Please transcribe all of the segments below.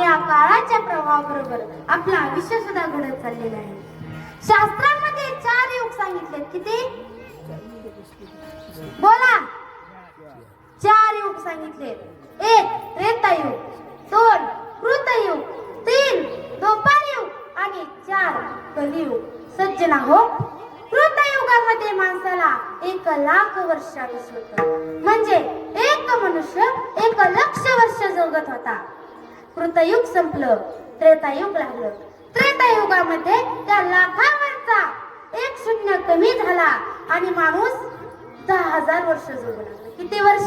आणि या काळाच्या प्रभावाबरोबर आपलं आयुष्य सुद्धा घडत चाललेलं आहे. शास्त्रामध्ये चार युग सांगितले किती? बोला. चार युग सांगितले एक रेतायुग दोन कृतयुग. तीन दोपार युग आणि चार कलियुग. सज्जना हो कृतयुगामध्ये माणसाला एक लाख वर्ष आयुष्य होत. म्हणजे एक मनुष्य एक लक्ष वर्ष जगत होता. कृतयुग संपलं त्रेतायुग लागलं. त्रेतायुगामध्ये त्या लाखावरचा एक शून्य कमी झाला आणि माणूस दहा हजार वर्ष जगू लागला. किती वर्ष?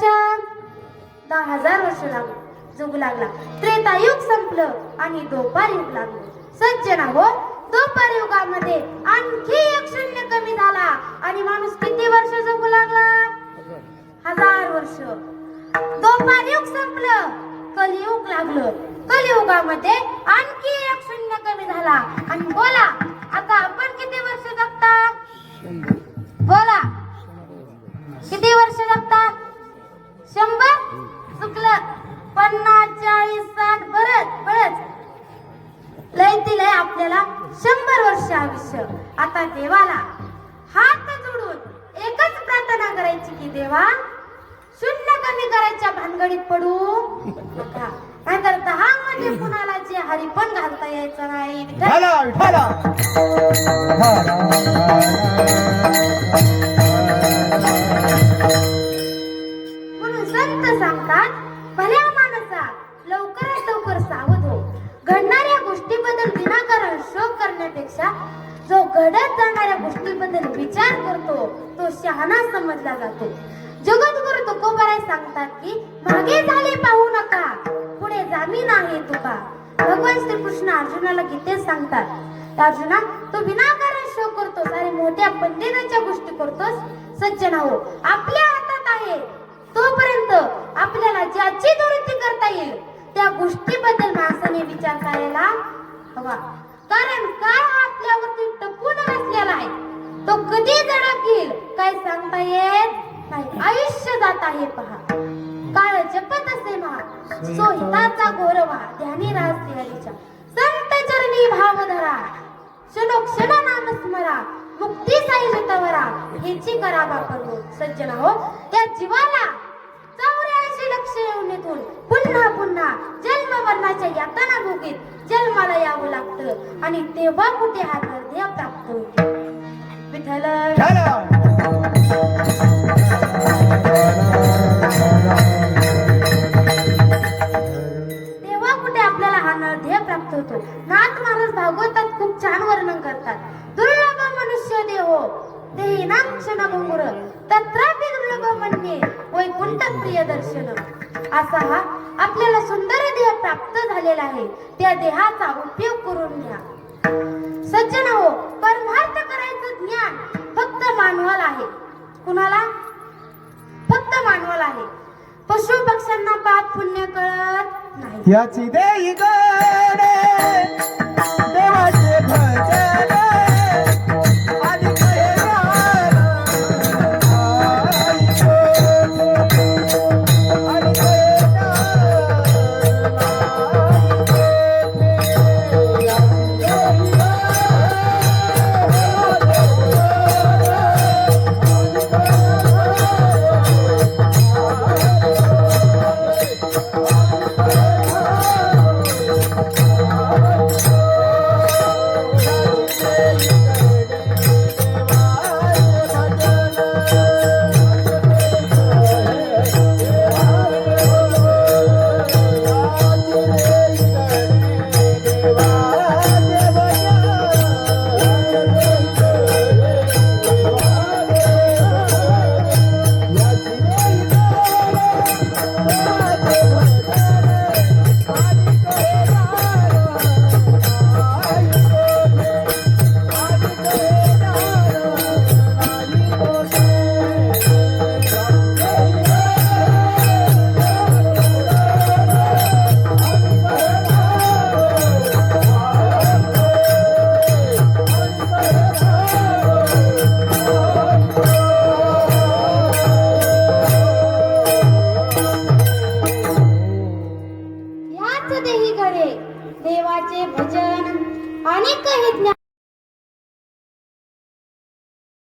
दहा हजार वर्ष लागलं जगू लागला. त्रेतायुग संपलं आणि दोपार युग लागलं सज्जना हो दोपार युगामध्ये आणखी एक शून्य कमी झाला आणि माणूस किती वर्ष जगू लागला? हजार. वर्ष. दोपार युग संपलं. कलियुग लागलं. कलियुगामध्ये आणखी एक शून्य कमी झाला. आणि बोला आता आपण किती वर्ष जगता? बोला. किती वर्ष जगता? शंभर? चुकलं. पन्नास चाळीस साठ बरंच बरंच. लय ती लय आपल्याला शंभर वर्ष आयुष्य. आता देवाला हात जोडून एकच प्रार्थना करायची की देवा शून्य कमी करायच्या भानगडीत पडू? नका नाहीतर दहा मध्ये कुणाला जे हरी पण घालता यायचं नाही. विठाला म्हणून संत सांगतात भल्या माणसा लवकरात लवकर सावध हो. घडणाऱ्या गोष्टीबद्दल विनाकारण शोक करण्यापेक्षा जो घडत जाणाऱ्या गोष्टीबद्दल विचार करतो तो शहाणा समजला जातो. भगवान श्रीकृष्ण अर्जुनाला गीतेत सांगतात. अर्जुना तो विनाकारण शो करतोस आणि मोठ्या पंडिताच्या गोष्टी करतोस सज्जन हो. आपल्या हातात आहे. तोपर्यंत आपल्याला ज्याची दुरुस्ती करता येईल त्या गोष्टीबद्दल माणसाने विचार करायला हवा. कारण काय आपल्यावरती टपून बसलेला आहे. तो कधी जडक येईल काय सांगता येत नाही. आयुष्य जात आहे पहा. काळ जपत असे महा सोहिताचा गोरवा ध्यानी रास हरीच्या संत चरणी भाव धरा क्षणो क्षण नाम स्मरा. मुक्ती साई तवरा. हेची करा वापर सज्जना हो. त्या जीवाला चौऱ्याऐंशी लक्ष येऊन येथून पुन्हा पुन्हा जन्म मरणाच्या यातना भोगीत जन्माला यावं लागतं. आणि तेव्हा कुठे हा देव प्राप्त होते विठ्ठल. महाराज भागवतात खूप छान वर्णन करतात. दुर्लभ मनुष्य देहो ते क्षण मुमुर तत्रापि दुर्लभ म्हणणे वैकुंठ प्रिय दर्शन. असा हा आपल्याला सुंदर देह प्राप्त झालेला आहे. त्या देहाचा उपयोग करून घ्या. सज्जन हो परमार्थ करायचं ज्ञान फक्त मानवाला आहे. कुणाला? फक्त मानवाला आहे. पशु पक्ष्यांना पाप पुण्य कळत नाही. याची देई देवाचे भजन आणि काही ज्ञान